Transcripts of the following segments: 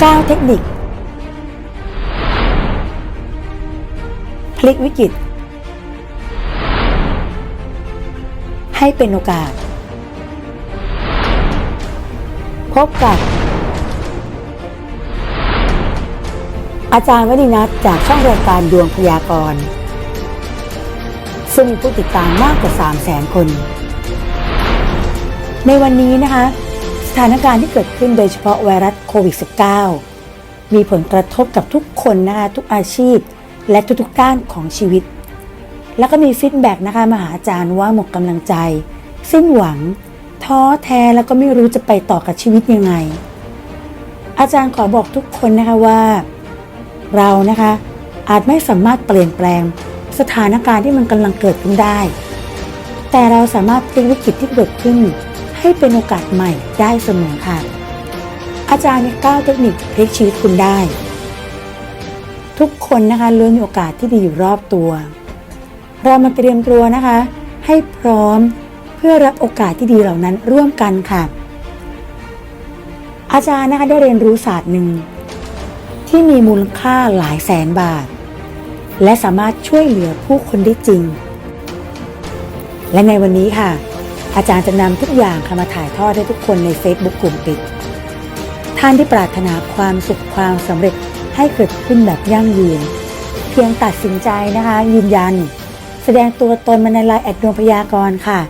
9 เทคนิค พลิกวิกฤต ให้เป็นโอกาส พบกับ อาจารย์วนินัทจากช่องรายการดวงพยากรณ์ซึ่งมีผู้ติดตามมากกว่า 3 0 0 0 0 0 คน ในวันนี้นะคะ สถานการณ์ที่เกิดขึ้นโดยเฉพาะไวรัสโควิด -19 มีผลกระทบกับทุกคนนะคะทุกอาชีพ และทุกๆด้านของชีวิต แล้วก็มีฟีดแบ็กนะคะมาหาอาจารย์ว่าหมดกำลังใจ สิ้นหวัง ท้อแท้แล้วก็ไม่รู้จะไปต่อกับชีวิตยังไง อาจารย์ขอบอกทุกคนนะคะว่า เรานะคะอาจไม่สามารถเปลี่ยนแปลง สถานการณ์ที่มันกำลังเกิดขึ้นได้ แต่เราสามารถพลิกวิกฤตที่เกิดขึ้น ให้เป็นโอกาสใหม่ได้เสมอค่ะ อาจารย์มี9เทคนิคพลิกชีวิตคุณได้ ทุกคนนะคะล้วนมีโอกาสที่ดีอยู่รอบตัว เรามาเตรียมตัวนะคะ ให้พร้อมเพื่อรับโอกาสที่ดีเหล่านั้นร่วมกันค่ะ อาจารย์นะคะได้เรียนรู้ศาสตร์หนึ่งที่มีมูลค่าหลายแสนบาท และสามารถช่วยเหลือผู้คนได้จริง และในวันนี้ค่ะ อาจารย์จะนำทุกอย่างค่ะมาถ่ายทอดให้ทุกคนใน Facebook กลุ่มปิด ท่านที่ปรารถนาความสุขความสำเร็จให้เกิดขึ้นแบบยั่งยืน เพียงตัดสินใจนะคะ ยืนยัน แสดงตัวตนมาในไลน์แอดดวงพยากรค่ะ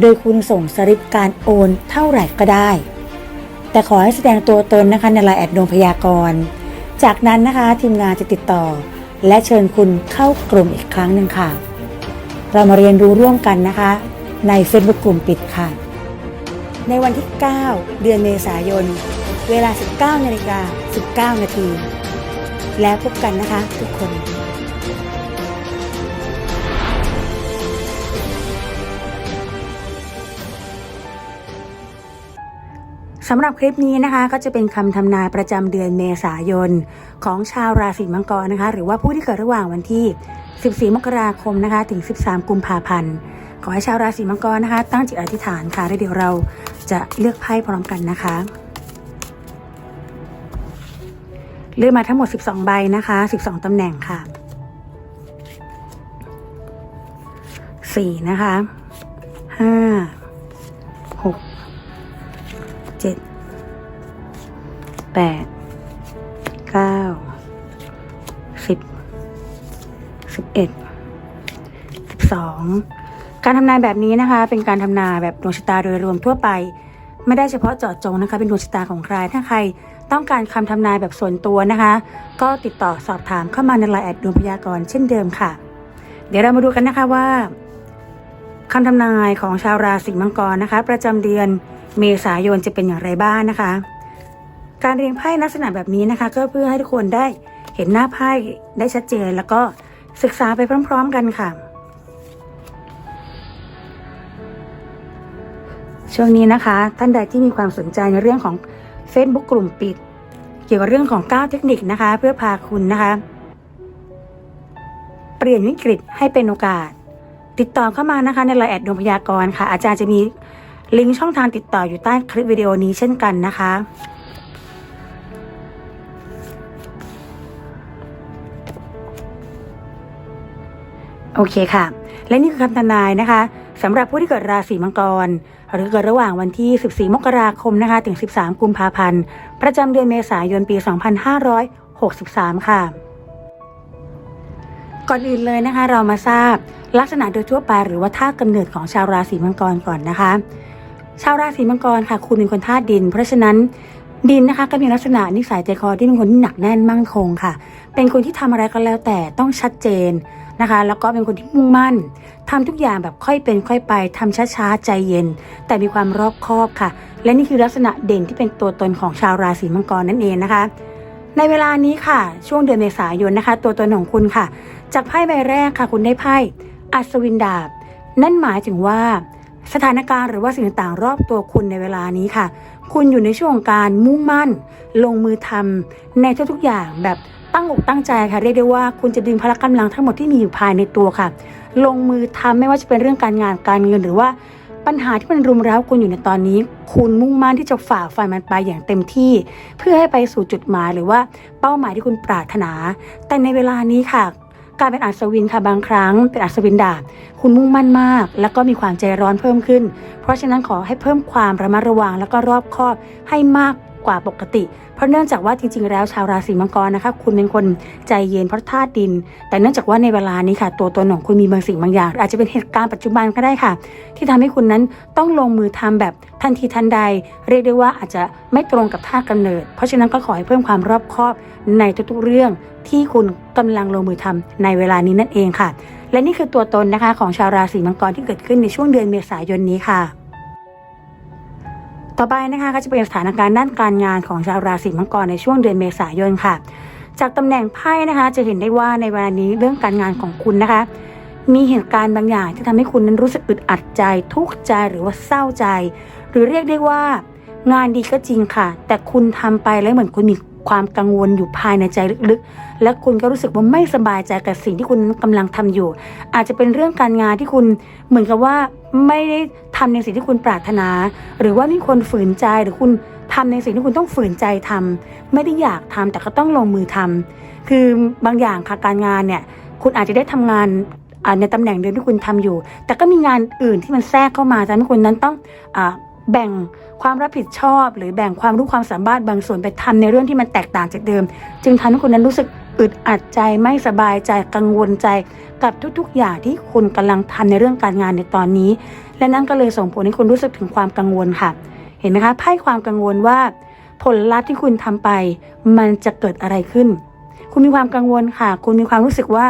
โดยคุณส่งสลิปการโอนเท่าไหร่ก็ได้ แต่ขอให้แสดงตัวตนนะคะในไลน์แอดดวงพยากร จากนั้นนะคะทีมงานจะติดต่อ และเชิญคุณเข้ากลุ่มอีกครั้งหนึ่งค่ะ เรามาเรียนรู้ร่วมกันนะคะ ใน Facebook กลุ่มปิดค่ะ ในวันที่ 9 เดือนเมษายน เวลา 19นาฬิกา19 นาที แล้วพบกันนะคะทุกคนสำหรับคลิปนี้นะคะก็จะเป็นคำทำนายประจำเดือนเมษายน ของชาวราศีมังกรนะคะ หรือว่าผู้ที่เกิดระหว่างวันที่ 14 มกราคมนะคะ ถึง 13 กุมภาพันธ์ ขอให้ชาวราศีมังกรนะคะ ตั้งจิตอธิษฐานค่ะแล้วเดี๋ยวเราจะเลือกไพ่พร้อมกันนะคะ เลือกมาทั้งหมด 12 ใบนะคะ 12 ตำแหน่งค่ะ 4 นะคะ 5 6เจ็ดแปดเกาสิบสิบเอ็ดสิบสองการทำนายแบบนี้นะคะ เป็นการทำนายแบบดวงชะตาโดยรวมทั่วไป ไม่ได้เฉพาะเจาะจงนะคะ เป็นดวงชะตาของใครถ้าใครต้องการคำทำนายแบบส่วนตัวนะคะ ก็ติดต่อสอบถามเข้ามาในไลน์แอดดวงพยากรณ์เช่นเดิมค่ะ เดี๋ยวเรามาดูกันนะคะว่าคำทำนายของชาวราศีมังกรนะคะ ประจำเดือนเมษายนจะเป็นอย่างไรบ้างนะคะ การเรียงไพ่ลักษณะแบบนี้นะคะ ก็เพื่อให้ทุกคนได้เห็นหน้าไพ่ได้ชัดเจน แล้วก็ศึกษาไปพร้อม ๆ กันค่ะ ช่วงนี้นะคะ ท่านใดที่มีความสนใจในเรื่องของ Facebook กลุ่มปิด เกี่ยวกับเรื่องของ 9 เทคนิคนะคะ เพื่อพาคุณนะคะ เปลี่ยนวิกฤตให้เป็นโอกาส ติดต่อเข้ามานะคะ ในไลน์แอดดวงพยากรณ์ค่ะ อาจารย์จะมีลิงก์ช่องทางติดต่ออยู่ใต้คลิปวิดีโอนี้เช่นกันนะคะ โอเคค่ะ และนี่คือคำทำนายนะคะ สำหรับผู้ที่เกิดราศีมังกร หรือเกิดระหว่างวันที่ 14 มกราคมนะคะถึง 13 กุมภาพันธ์ ประจำเดือนเมษายนปี 2563 ค่ะ ก่อนอื่นเลยนะคะ เรามาทราบลักษณะโดยทั่วไปหรือว่าท่ากำเนิดของชาวราศีมังกรก่อนนะคะ ชาวราศีมังกรค่ะ คุณเป็นคนธาตุดิน เพราะฉะนั้นดินนะคะก็มีลักษณะนิสัยใจคอที่เป็นคนที่หนักแน่นมั่นคงค่ะ เป็นคนที่ทำอะไรก็แล้วแต่ต้องชัดเจน นะคะ แล้วก็เป็นคนที่มุ่งมั่นทำทุกอย่างแบบค่อยเป็นค่อยไปทำช้าๆใจเย็น แต่มีความรอบคอบค่ะ และนี่คือลักษณะเด่นที่เป็นตัวตนของชาวราศีมังกรนั่นเองนะคะ ในเวลานี้ค่ะ ช่วงเดือนเมษายนนะคะ ตัวตนของคุณค่ะ จากไพ่ใบแรกค่ะ คุณได้ไพ่อัศวินดาบ นั่นหมายถึงว่าสถานการณ์หรือว่าสิ่งต่างๆรอบตัวคุณในเวลานี้ค่ะ คุณอยู่ในช่วงการมุ่งมั่น ลงมือทำในทุกๆอย่างแบบ ตั้งอกตั้งใจค่ะเรียกได้ว่าคุณจะดึงพละกำลังทั้งหมดที่มีอยู่ภายในตัวค่ะ ลงมือทำไม่ว่าจะเป็นเรื่องการงานการเงินหรือว่าปัญหาที่มันรุมเร้าคุณอยู่ในตอนนี้ คุณมุ่งมั่นที่จะฝ่าฟันมันไปอย่างเต็มที่ เพื่อให้ไปสู่จุดหมายหรือว่าเป้าหมายที่คุณปรารถนา แต่ในเวลานี้ค่ะ การเป็นอัศวินค่ะบางครั้ง เป็นอัศวินดาบคุณมุ่งมั่นมาก แล้วก็มีความใจร้อนเพิ่มขึ้น เพราะฉะนั้นขอให้เพิ่มความระมัดระวังแล้วก็รอบคอบให้มาก กว่าปกติ เพราะเนื่องจากว่าจริงๆ แล้วชาวราศีมังกรนะคะ คุณเป็นคนใจเย็นเพราะธาตุดิน แต่เนื่องจากว่าในเวลานี้ค่ะ ตัวตนของคุณมีบางสิ่งบางอย่าง อาจจะเป็นเหตุการณ์ปัจจุบันก็ได้ค่ะ ที่ทำให้คุณนั้นต้องลงมือทำแบบทันทีทันใด เรียกได้ว่าอาจจะไม่ตรงกับท่ากำเนิด เพราะฉะนั้นก็ขอให้เพิ่มความรอบคอบในทุกๆเรื่องที่คุณกำลังลงมือทำในเวลานี้นั่นเองค่ะ และนี่คือตัวตนนะคะของชาวราศีมังกรที่เกิดขึ้นในช่วงเดือนเมษายนนี้ค่ะ ต่อไปนะคะก็จะเป็นสถานการณ์ด้านการงานของชาวราศีมังกรในช่วงเดือนเมษายนค่ะ จากตำแหน่งไพ่นะคะ จะเห็นได้ว่าในเวลานี้เรื่องการงานของคุณนะคะ มีเหตุการณ์บางอย่างที่ทำให้คุณนั้นรู้สึกอึดอัดใจ ทุกข์ใจหรือว่าเศร้าใจ หรือเรียกได้ว่า งานดีก็จริงค่ะ แต่คุณทำไปแล้วเหมือนคุณมีความกังวลอยู่ภายในใจลึกๆ และคุณก็รู้สึกว่าไม่สบายใจกับสิ่งที่คุณกำลังทำอยู่ อาจจะเป็นเรื่องการงานที่คุณเหมือนกับว่าไม่ได้ทำในสิ่งที่คุณปรารถนา หรือว่ามีคนฝืนใจหรือคุณทำในสิ่งที่คุณต้องฝืนใจทำไม่ได้อยากทำแต่ก็ต้องลงมือทำคือบางอย่างค่ะการงานเนี่ยคุณอาจจะได้ทำงานในตำแหน่งเดิมที่คุณทำอยู่ แต่ก็มีงานอื่นที่มันแทรกเข้ามาทำให้คุณนั้นต้องอ แบ่งความรับผิดชอบ หรือแบ่งความรู้ความสามารถบางส่วนไปทำในเรื่องที่มันแตกต่างจากเดิม จึงทำให้คุณนั้นรู้สึกอึดอัดใจไม่สบายใจกังวลใจ กับทุกๆ อย่างที่คุณกำลังทำในเรื่องการงานในตอนนี้ และนั่นก็เลยส่งผลให้คุณรู้สึกถึงความกังวลค่ะ เห็นไหมคะไพ่ความกังวลว่า ผลลัพธ์ที่คุณทำไป มันจะเกิดอะไรขึ้น คุณมีความกังวลค่ะ คุณมีความรู้สึกว่า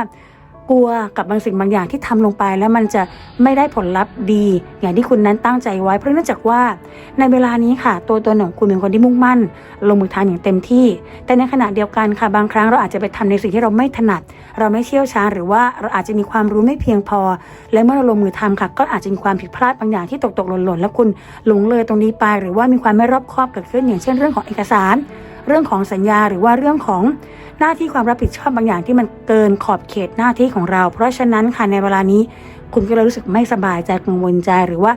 กลัวกับบางสิ่งบางอย่างที่ทำลงไป แล้วมันจะไม่ได้ผลลัพธ์ดี อย่างที่คุณนั้นตั้งใจไว้ เพราะเนื่องจากว่าในเวลานี้ค่ะ ตัวตนของคุณเป็นคนที่มุ่งมั่น ลงมือทำอย่างเต็มที่ แต่ในขณะเดียวกันค่ะบางครั้งเราอาจจะไปทำในสิ่งที่เราไม่ถนัด เราไม่เชี่ยวชาญหรือว่าเราอาจจะมีความรู้ไม่เพียงพอ และเมื่อเราลงมือทำค่ะ ก็อาจจะมีความผิดพลาดบางอย่างที่ตกตกหล่นหล่นแล้วคุณหลงเลยตรงนี้ไป หรือว่ามีความไม่รอบคอบเกิดขึ้นอย่างเช่นเรื่องของเอกสาร เรื่องของสัญญาหรือว่าเรื่องของหน้าที่ความรับผิดชอบบางอย่างที่มันเกินขอบเขตหน้าที่ของเรา เพราะฉะนั้นค่ะในเวลานี้ คุณก็เลยรู้สึกไม่สบายใจกังวลใจหรือว่า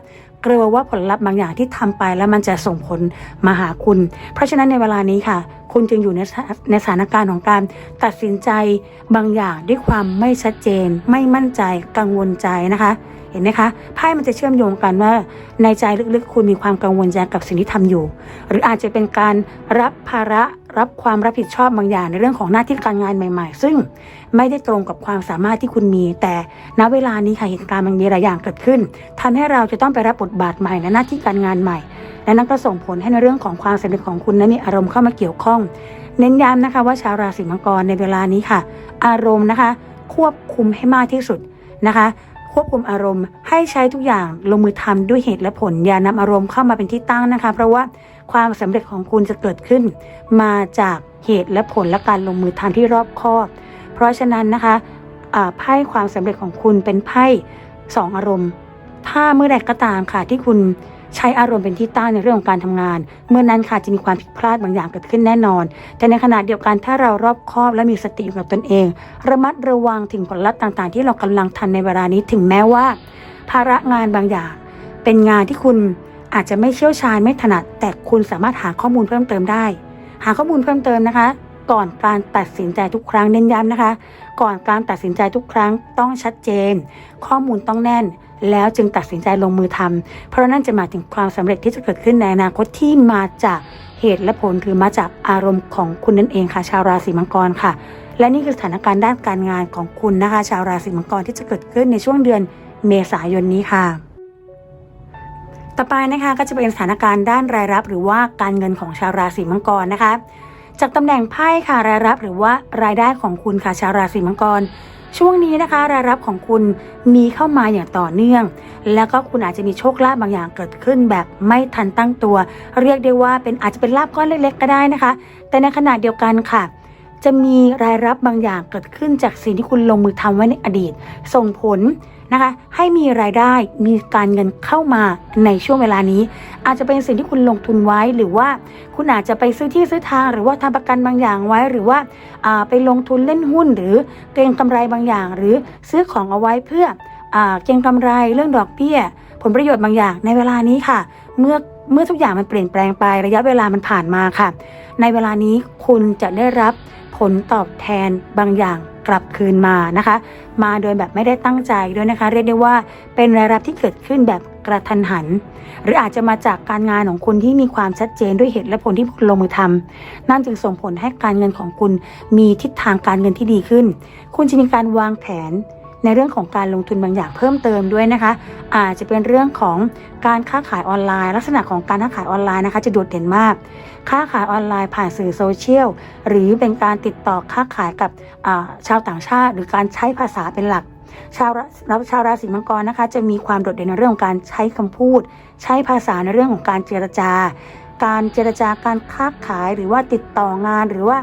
กลัวว่าผลลัพธ์บางอย่างที่ทำไปแล้วมันจะส่งผลมาหาคุณ เพราะฉะนั้นในเวลานี้ค่ะ คุณจึงอยู่ในในสถานการณ์ของการตัดสินใจบางอย่างด้วยความไม่ชัดเจน ไม่มั่นใจกังวลใจนะคะ เห็นไหมคะไพ่มันจะเชื่อมโยงกันว่า ในใจลึกๆ คุณมีความกังวลใจกับสิ่งที่ทำอยู่ หรืออาจจะเป็นการรับภาระรับความรับผิดชอบบางอย่างในเรื่องของหน้าที่การงานใหม่ ๆ ซึ่งไม่ได้ตรงกับความสามารถที่คุณมี แต่ณเวลานี้ค่ะเหตุการณ์มันมีหลายอย่างเกิดขึ้นทำให้เราจะต้องไปรับบทบาทใหม่ในหน้าที่การงานใหม่ และนั่นก็ส่งผลให้ในเรื่องของความสำเร็จของคุณนั้นมีอารมณ์เข้ามาเกี่ยวข้อง เน้นย้ำนะคะว่าชาวราศีมังกรในเวลานี้ค่ะ อารมณ์นะคะ ควบคุมให้มากที่สุดนะคะ ควบคุมอารมณ์ ให้ใช้ทุกอย่างลงมือทำด้วยเหตุและผล อย่านำอารมณ์เข้ามาเป็นที่ตั้งนะคะ เพราะว่าความสำเร็จของคุณจะเกิดขึ้น มาจากเหตุและผลและการลงมือทำที่รอบคอบ เพราะฉะนั้นนะคะอ่าไพ่ความสำเร็จของคุณเป็นไพ่สองอารมณ์ ถ้าเมื่อใดก็ตามค่ะที่คุณ ใช้อารมณ์เป็นที่ตั้งในเรื่องของการทำงาน เมื่อนั้นค่ะจะมีความผิดพลาดบางอย่างเกิดขึ้นแน่นอน แต่ในขณะเดียวกันถ้าเรารอบคอบและมีสติอยู่กับตนเอง ระมัดระวังถึงผลลัพธ์ต่างๆ ที่เรากำลังทันในเวลานี้ถึงแม้ว่า ภาระงานบางอย่าง เป็นงานที่คุณอาจจะไม่เชี่ยวชาญไม่ถนัด แต่คุณสามารถหาข้อมูลเพิ่มเติมได้ หาข้อมูลเพิ่มเติมนะคะ ก่อนการตัดสินใจทุกครั้งเน้นย้ำนะคะ ก่อนการตัดสินใจทุกครั้งต้องชัดเจน ข้อมูลต้องแน่น แล้วจึงตัดสินใจลงมือทำเพราะนั่นจะหมายถึงความสำเร็จที่จะเกิดขึ้นในอนาคตที่มาจากเหตุและผลหรือมาจากอารมณ์ของคุณนั่นเองค่ะ ชาวราศีมังกรค่ะ และนี่คือสถานการณ์ด้านการงานของคุณนะคะ ชาวราศีมังกรที่จะเกิดขึ้นในช่วงเดือนเมษายนนี้ค่ะต่อไปนะคะก็จะเป็นสถานการณ์ด้านรายรับหรือว่าการเงินของชาวราศีมังกรนะคะ จากตำแหน่งไพ่ค่ะรายรับหรือว่ารายได้ของคุณค่ะชาวราศีมังกร ช่วงนี้นะคะ รายรับของคุณมีเข้ามาอย่างต่อเนื่อง แล้วก็คุณอาจจะมีโชคลาภบางอย่างเกิดขึ้นแบบไม่ทันตั้งตัว เรียกได้ว่าเป็นอาจจะเป็นลาภก้อนเล็ก ๆ ก็ได้นะคะ แต่ในขณะเดียวกันค่ะจะมีรายรับบางอย่างเกิดขึ้นจากสิ่งที่คุณลงมือทำไว้ในอดีต ส่งผล นะคะ ให้มีรายได้มีการเงินเข้ามาในช่วงเวลานี้ อาจจะเป็นสิ่งที่คุณลงทุนไว้หรือว่าคุณอาจจะไปซื้อที่ซื้อทาง หรือว่าทำประกันบางอย่างไว้ หรือว่าาไปลงทุนเล่นหุ้น หรือเก็งกำไรบางอย่าง หรือซื้อของเอาไว้เพื่ออเก็งกำไรเรื่องดอกเบี้ย ผลประโยชน์บางอย่างในเวลานี้ค่ะ เมื่อเมื่อทุกอย่างมันเปลี่ยนแปลงไประยะเวลามันผ่านมาค่ะ ในเวลานี้คุณจะได้รับผลตอบแทนบางอย่าง กลับคืนมานะคะ มาโดยแบบไม่ได้ตั้งใจด้วยนะคะ เรียกได้ว่าเป็นรายรับที่เกิดขึ้นแบบกระทันหัน หรืออาจจะมาจากการงานของคุณที่มีความชัดเจนด้วยเหตุและผลที่คุณลงมือทำนั่นจึงส่งผลให้การเงินของคุณมีทิศทางการเงินที่ดีขึ้น คุณจะมีการวางแผน ในเรื่องของการลงทุนบางอย่างเพิ่มเติมด้วยนะคะ อาจจะเป็นเรื่องของการค้าขายออนไลน์ ลักษณะของการค้าขายออนไลน์นะคะ จะโดดเด่นมาก ค้าขายออนไลน์ผ่านสื่อโซเชียลหรือเป็นการติดต่อค้าขายกับชาวต่างชาติ หรือการใช้ภาษาเป็นหลักชาวราแล้วชาวราศีมังกรนะคะ จะมีความโดดเด่นในเรื่องของการใช้คำพูด ใช้ภาษาในเรื่องของการเจรจา การเจรจาการค้าขายหรือว่าติดต่องานหรือว่า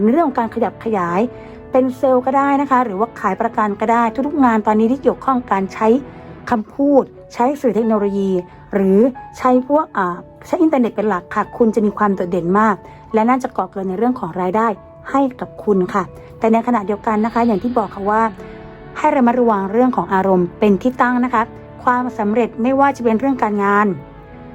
ในเรื่องของการขยับขยาย เป็นเซลล์ก็ได้นะคะ หรือว่าขายประกันก็ได้ ทุกๆงานตอนนี้ที่เกี่ยวข้องการใช้คำพูด ใช้สื่อเทคโนโลยี หรือใช้พวกอ่าใช้อินเทอร์เน็ตเป็นหลักค่ะ คุณจะมีความโดดเด่นมาก และน่าจะก่อเกิดในเรื่องของรายได้ให้กับคุณค่ะ แต่ในขณะเดียวกันนะคะ อย่างที่บอกค่ะว่า ให้ระมัดระวังเรื่องของอารมณ์เป็นที่ตั้งนะคะ ความสำเร็จไม่ว่าจะเป็นเรื่องการงาน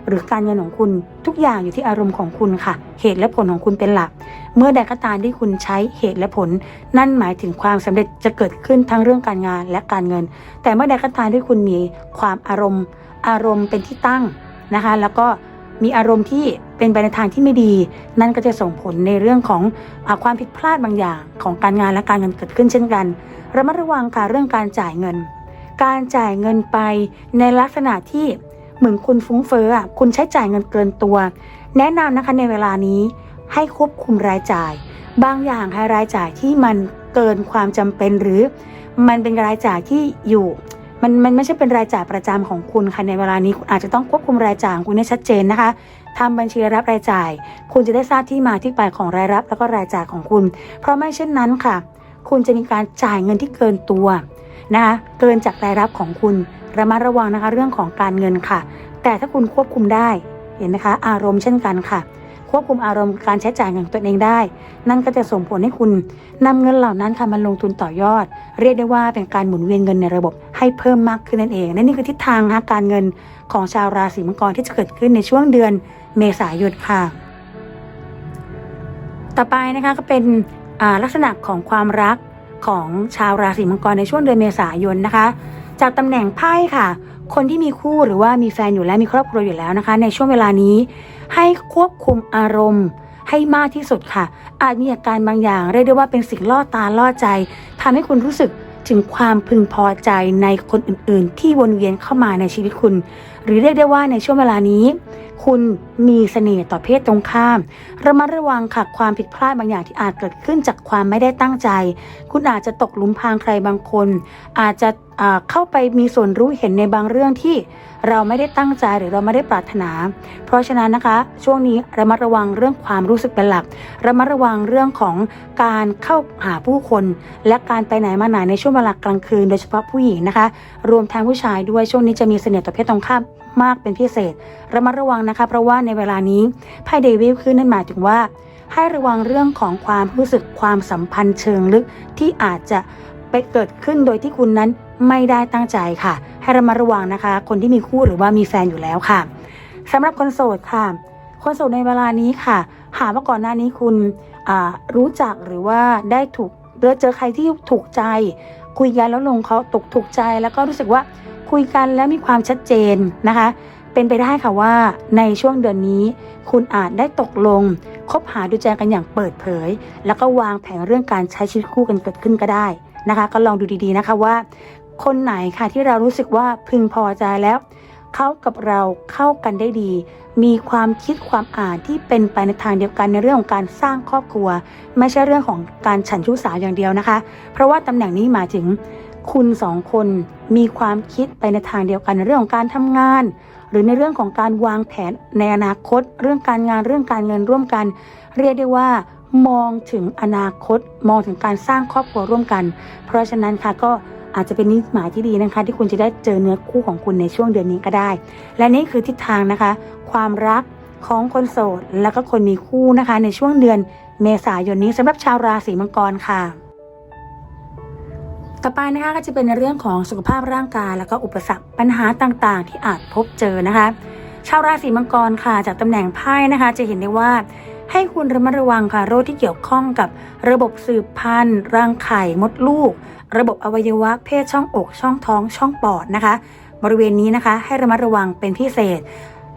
หรือการเงินของคุณทุกอย่างอยู่ที่อารมณ์ของคุณค่ะ เหตุและผลของคุณเป็นหลัก เมื่อใดก็ตามที่คุณใช้เหตุและผล นั่นหมายถึงความสำเร็จจะเกิดขึ้นทั้งเรื่องการงานและการเงิน แต่เมื่อใดก็ตามที่คุณมีความอารมณ์ อารมณ์เป็นที่ตั้งนะคะ แล้วก็มีอารมณ์ที่เป็นไปในทางที่ไม่ดี นั่นก็จะส่งผลในเรื่องของอความผิดพลาดบางอย่างของการงานและการเงินเกิดขึ้นเช่นกันระมัดระวังค่ะเรื่องการจ่ายเงิน การจ่ายเงินไปในลักษณะที่ เหมือนคุณฟุ้งเฟ้ออะคุณใช้จ่ายเงินเกินตัว แนะนำนะคะในเวลานี้ให้ควบคุมรายจ่าย บางอย่างค่ะรายจ่ายที่มันเกินความจำเป็นหรือมันเป็นรายจ่ายที่อยู่มันมันไม่ใช่เป็นรายจ่ายประจำของคุณค่ะในเวลานี้คุณอาจจะต้องควบคุมรายจ่ายของคุณให้ชัดเจนนะคะทำบัญชีรับรายจ่าย คุณจะได้ทราบที่มาที่ไปของรายรับ แล้วก็รายจ่ายของคุณ เพราะไม่เช่นนั้นค่ะ คุณจะมีการจ่ายเงินที่เกินตัวนะคะเกินจากรายรับของคุณ ระมัดระวังนะคะเรื่องของการเงินค่ะ แต่ถ้าคุณควบคุมได้เห็นไหมคะอารมณ์เช่นกันค่ะ ควบคุมอารมณ์การใช้จ่ายของตัวเองได้ นั่นก็จะส่งผลให้คุณนำเงินเหล่านั้นค่ะมาลงทุนต่อยอด เรียกได้ว่าเป็นการหมุนเวียนเงินในระบบให้เพิ่มมากขึ้นนั่นเองและนี่คือทิศทางนะการเงินของชาวราศีมังกรที่จะเกิดขึ้นในช่วงเดือนเมษายนค่ะ ต่อไปนะคะก็เป็นลักษณะของความรักของชาวราศีมังกรในช่วงเดือนเมษายนนะคะ จากตำแหน่งไพ่ค่ะ คนที่มีคู่หรือว่ามีแฟนอยู่แล้วมีครอบครัวอยู่แล้วนะคะ ในช่วงเวลานี้ ให้ควบคุมอารมณ์ให้มากที่สุดค่ะ อาจมีอาการบางอย่าง เรียกได้ว่าเป็นสิ่งล่อตาล่อใจทำให้คุณรู้สึกถึงความพึงพอใจในคนอื่นๆ ที่วนเวียนเข้ามาในชีวิตคุณ หรือเรียกได้ว่าในช่วงเวลานี้ คุณมีเสน่ห์ต่อเพศตรงข้าม ระมัดระวังค่ะความผิดพลาดบางอย่างที่อาจเกิดขึ้นจากความไม่ได้ตั้งใจ คุณอาจจะตกหลุมพรางใครบางคน อาจจะเข้าไปมีส่วนรู้เห็นในบางเรื่องที่เราไม่ได้ตั้งใจหรือเราไม่ได้ปรารถนา เพราะฉะนั้นนะคะ ช่วงนี้ระมัดระวังเรื่องความรู้สึกเป็นหลัก ระมัดระวังเรื่องของการเข้าหาผู้คน และการไปไหนมาไหนในช่วงเวลากลางคืน โดยเฉพาะผู้หญิงนะคะ รวมทั้งผู้ชายด้วยช่วงนี้จะมีเสน่ห์ต่อเพศตรงข้าม มากเป็นพิเศษ ระมัดระวังนะคะ เพราะว่าในเวลานี้ไพ่เดวิลขึ้นนั่นหมายถึงว่า ให้ระวังเรื่องของความรู้สึกความสัมพันธ์เชิงลึกที่อาจจะไปเกิดขึ้นโดยที่คุณนั้นไม่ได้ตั้งใจค่ะ ให้ระมัดระวังนะคะ คนที่มีคู่หรือว่ามีแฟนอยู่แล้วค่ะสำหรับคนโสดค่ะ คนโสดในเวลานี้ค่ะ หากว่าก่อนหน้านี้คุณรู้จักหรือว่าได้ถูกเจอเจอใครที่ถูกใจ คุยกันแล้วลงเขาตกถูกใจแล้วก็รู้สึกว่า คุยกันแล้วมีความชัดเจนนะคะ เป็นไปได้ค่ะว่าในช่วงเดือนนี้ คุณอาจได้ตกลง คบหาดูใจกันอย่างเปิดเผย แล้วก็วางแผนเรื่องการใช้ชีวิตคู่กันเกิดขึ้นก็ได้นะคะ ก็ลองดูดีๆนะคะว่า คนไหนค่ะที่เรารู้สึกว่าพึงพอใจแล้วเขากับเราเข้ากันได้ดี มีความคิดความอ่านที่เป็นไปในทางเดียวกันในเรื่องของการสร้างครอบครัว ไม่ใช่เรื่องของการฉันชู้สาวอย่างเดียวนะคะ เพราะว่าตำแหน่งนี้หมายถึง คุณสองคนมีความคิดไปในทางเดียวกันในเรื่องของการทำงาน หรือในเรื่องของการวางแผนในอนาคต เรื่องการงานเรื่องการเงินร่วมกัน เรียกได้ว่ามองถึงอนาคต มองถึงการสร้างครอบครัวร่วมกัน เพราะฉะนั้นค่ะก็อาจจะเป็นนิหมายที่ดีนะคะ ที่คุณจะได้เจอเนื้อคู่ของคุณในช่วงเดือนนี้ก็ได้ และนี่คือทิศทางนะคะ ความรักของคนโสด แล้วก็คนมีคู่นะคะ ในช่วงเดือนเมษายนนี้สำหรับชาวราศีมังกรค่ะ ต่อไปนะคะก็จะเป็นในเรื่องของสุขภาพร่างกาย แล้วก็อุปสรรคปัญหาต่างๆ ที่อาจพบเจอนะคะ ชาวราศีมังกรค่ะจากตำแหน่งไพ่นะคะ จะเห็นได้ว่าให้คุณระมัดระวังค่ะโรคที่เกี่ยวข้องกับระบบสืบพันธุ์รังไข่มดลูก ระบบอวัยวะเพศช่องอกช่องท้องช่องปอดนะคะ บริเวณนี้นะคะให้ระมัดระวังเป็นพิเศษ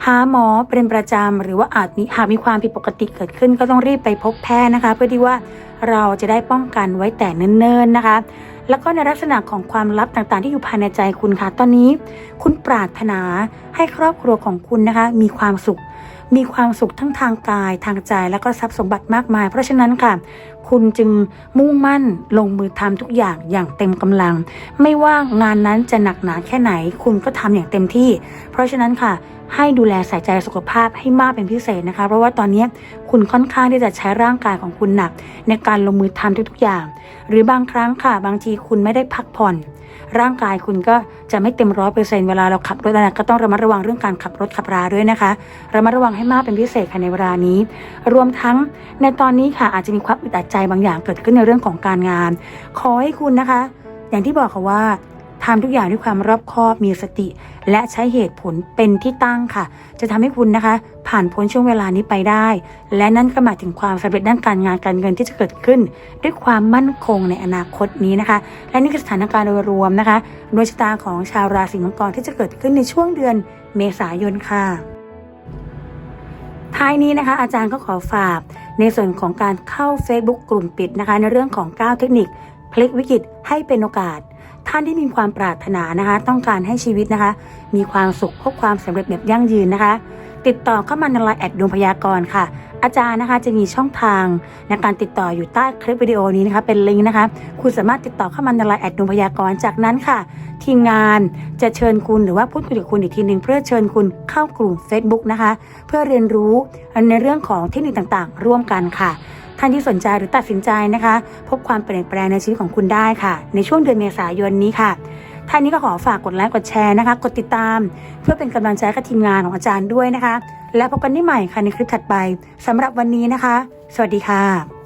หาหมอเป็นประจำหรือว่าอาจมีหากมีความผิดปกติเกิดขึ้น ก็ต้องรีบไปพบแพทย์นะคะ เพื่อที่ว่าเราจะได้ป้องกันไว้แต่เนิ่นๆนะคะ แล้วก็ในลักษณะของความลับต่างๆ ที่อยู่ภายในใจคุณค่ะ ตอนนี้ คุณปรารถนาให้ครอบครัวของคุณนะคะ มีความสุข มีความสุขทั้งทางกายทางใจแล้วก็ทรัพย์สมบัติมากมาย เพราะฉะนั้นค่ะ คุณจึงมุ่งมั่นลงมือทำทุกอย่างอย่างเต็มกำลัง ไม่ว่างานนั้นจะหนักหนาแค่ไหน คุณก็ทำอย่างเต็มที่ เพราะฉะนั้นค่ะ ให้ดูแลใส่ใจสุขภาพให้มากเป็นพิเศษนะคะ เพราะว่าตอนนี้คุณค่อนข้างที่จะใช้ร่างกายของคุณหนัก ในการลงมือทำทุกๆอย่าง หรือบางครั้งค่ะ บางทีคุณไม่ได้พักผ่อน ร่างกายคุณก็จะไม่เต็มร้อยเปอร์เซ็นเวลาเราขับรถนะก็ต้องระมัดระวังเรื่องการขับรถขับราด้วยนะคะระมัดระวังให้มากเป็นพิเศษค่ะในเวลานี้ รวมทั้งในตอนนี้ค่ะอาจจะมีความอึดอัดใจบางอย่างเกิดขึ้นในเรื่องของการงาน ขอให้คุณนะคะ อย่างที่บอกค่ะว่า ทำทุกอย่างด้วยความรอบคอบมีสติ และใช้เหตุผลเป็นที่ตั้งค่ะ จะทำให้คุณนะคะ ผ่านพ้นช่วงเวลานี้ไปได้ และนั่นก็หมายถึงความสำเร็จด้านการงานการเงินที่จะเกิดขึ้น ด้วยความมั่นคงในอนาคตนี้นะคะ และนี่คือสถานการณ์โดยรวมนะคะดวงชะตาของชาวราศีมังกรที่จะเกิดขึ้นในช่วงเดือนเมษายนค่ะท้ายนี้นะคะ อาจารย์ก็ขอฝากในส่วนของการเข้า Facebook กลุ่มปิดนะคะ ในเรื่องของ 9 เทคนิค พลิกวิกฤตให้เป็นโอกาส ท่านที่มีความปรารถนานะคะ ต้องการให้ชีวิตนะคะ มีความสุขพบความสำเร็จแบบยั่งยืนนะคะ ติดต่อเข้ามาในไลน์แอดดวงพยากรณ์ค่ะ อาจารย์นะคะจะมีช่องทางในการติดต่ออยู่ใต้คลิปวิดีโอนี้นะคะ เป็นลิงก์นะคะ คุณสามารถติดต่อเข้ามาในไลน์แอดดวงพยากรณ์จากนั้นค่ะ ทีมงานจะเชิญคุณหรือว่าพูดคุยกับคุณอีกทีหนึ่งเพื่อเชิญคุณเข้ากลุ่ม Facebook นะคะ เพื่อเรียนรู้ในเรื่องของเทคนิคต่างๆ ร่วมกันค่ะ ท่านที่สนใจหรือตัดสินใจนะคะ พบความเปลี่ยนแปลงในชีวิตของคุณได้ค่ะ ในช่วงเดือนเมษายนนี้ค่ะท่านนี้ก็ขอฝากกดไลค์กดแชร์นะคะ กดติดตาม เพื่อเป็นกำลังใจกับทีมงานของอาจารย์ด้วยนะคะ และพบกันได้ใหม่ค่ะในคลิปถัดไปสำหรับวันนี้นะคะ สวัสดีค่ะ